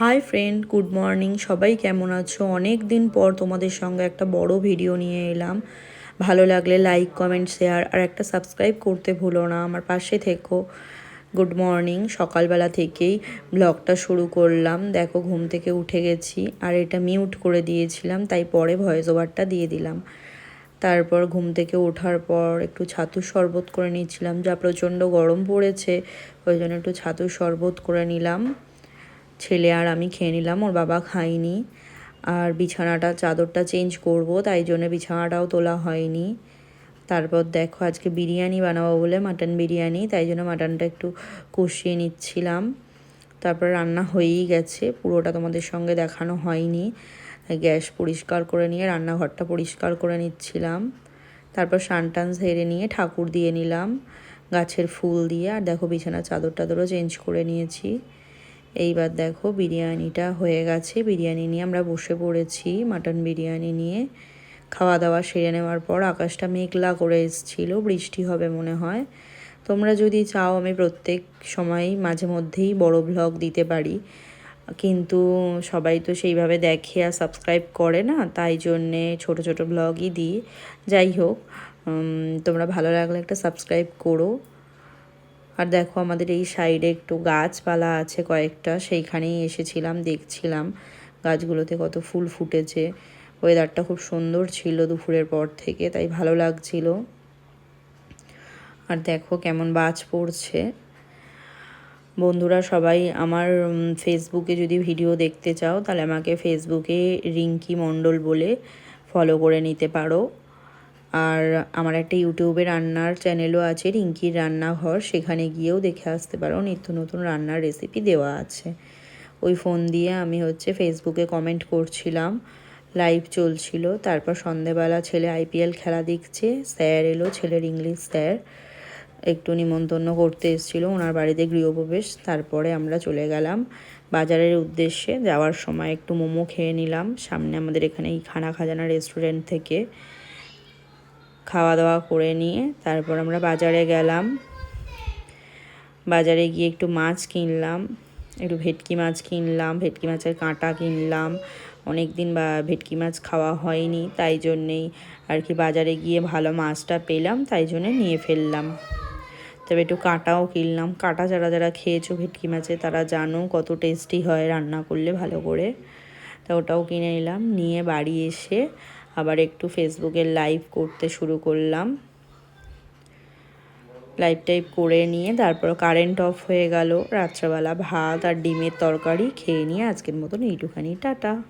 Hi friend, good morning. সবাই কেমন আছো? অনেক দিন পর তোমাদের সঙ্গে একটা বড় ভিডিও নিয়ে এলাম। ভালো লাগলে লাইক, কমেন্ট, শেয়ার আর একটা সাবস্ক্রাইব করতে ভুলো না। আমার পাশে থেকো। Good morning. সকালবেলা থেকেই ব্লগটা শুরু করলাম। দেখো, ঘুম থেকে উঠে গেছি আর এটা মিউট করে দিয়েছিলাম, তাই পরে ভয়েস ওভারটা দিয়ে দিলাম। তারপর ঘুম থেকে ওঠার পর একটু ছাতু শরবত করে নিচ্ছিলাম। যা প্রচণ্ড গরম পড়েছে, ওই জন্য একটু ছাতুর শরবত করে নিলাম। ছেলে আর আমি খেয়ে নিলাম, ওর বাবা খায়নি। আর বিছানাটা, চাদরটা চেঞ্জ করব, তাই জন্য বিছানাটাও তোলা হয়নি। তারপর দেখো আজকে বিরিয়ানি বানাবো বলে মাটন বিরিয়ানি, তাই জন্য মাটনটা একটু কষিয়ে নিচ্ছিলাম। তারপর রান্না হয়েই গেছে, পুরোটা তোমাদের সঙ্গে দেখানো হয়নি। গ্যাস পরিষ্কার করে নিয়ে, রান্নাঘরটা পরিষ্কার করে নিচ্ছিলাম। তারপর সান টান সেরে নিয়ে ঠাকুর দিয়ে নিলাম, গাছের ফুল দিয়ে। আর দেখো বিছানা, চাদর টাদরও চেঞ্জ করে নিয়েছি। এইবার দেখো বিরিয়ানিটা হয়ে গেছে। বিরিয়ানি নিয়ে আমরা বসে পড়েছি মাটন বিরিয়ানি নিয়ে। খাওয়া দাওয়া সেরে নেওয়ার পর আকাশটা মেঘলা করে এসছিল, বৃষ্টি হবে মনে হয়। তোমরা যদি চাও আমি প্রত্যেক সময় মাঝে মধ্যেই বড় ব্লগ দিতে পারি। কিন্তু সবাই তো সেইভাবে দেখে আর সাবস্ক্রাইব করে না, তাই জন্যে ছোট ছোট ব্লগই দিই। যাই হোক তোমরা ভালো লাগলে একটা সাবস্ক্রাইব করো। আর দেখো আমাদের এই সাইডে একটু গাছপালা আছে কয়েকটা, সেইখানেই এসেছিলাম, দেখছিলাম গাছগুলোতে কত ফুল ফুটেছে। ওয়েদারটা খুব সুন্দর ছিল দুপুরের পর থেকে, তাই ভালো লাগছিল। আর দেখো কেমন বাজ পড়ছে। বন্ধুরা সবাই আমার ফেসবুকে যদি ভিডিও দেখতে চাও, তাহলে আমাকে ফেসবুকে রিঙ্কি মণ্ডল বলে ফলো করে নিতে পারো। আর আমার একটা ইউটিউবে রান্নার চ্যানেলও আছে, রিঙ্কির রান্নাঘর। সেখানে গিয়েও দেখে আসতে পারো, নিত্য নতুন রান্নার রেসিপি দেওয়া আছে। ওই ফোন দিয়ে আমি হচ্ছে ফেসবুকে কমেন্ট করছিলাম লাইভ চলছিল। তারপর সন্ধেবেলা ছেলে আইপিএল খেলা দেখছে, স্যার এলো, ছেলের ইংলিশ স্যার। একটু নিমন্ত্রণ করতে এসেছিল, ওনার বাড়িতে গৃহপ্রবেশ। তারপরে আমরা চলে গেলাম বাজারের উদ্দেশ্যে। যাওয়ার সময় একটু মোমো খেয়ে নিলাম। সামনে আমাদের এখানে এই খানা খাজানা রেস্টুরেন্ট থেকে খাওয়া দাওয়া করে নিয়ে তারপর আমরা বাজারে গেলাম। বাজারে গিয়ে একটু মাছ কিনলাম, একটু ভেটকি মাছ কিনলাম, ভেটকি মাছের কাঁটা কিনলাম। অনেক দিন বা ভেটকি মাছ খাওয়া হয়নি, তাই জন্যেই আর কি বাজারে গিয়ে ভালো মাছটা পেলাম, তাই জন্যে নিয়ে ফেললাম। তবে একটু কাঁটাও কিনলাম। কাঁটা যারা যারা খেয়েছো ভেটকি মাছে, তারা জানো কত টেস্টি হয় রান্না করলে ভালো করে। তা ওটাও কিনে নিলাম, নিয়ে বাড়ি এসে আবার একটু ফেসবুকে লাইভ করতে শুরু করলাম। লাইভ টাইপ করে নিয়ে তারপর কারেন্ট অফ হয়ে গেল। রাত্রেবেলা ভাত আর ডিমের তরকারি খেয়ে নিয়ে আজকের মতন এইটুখানি। টাটা।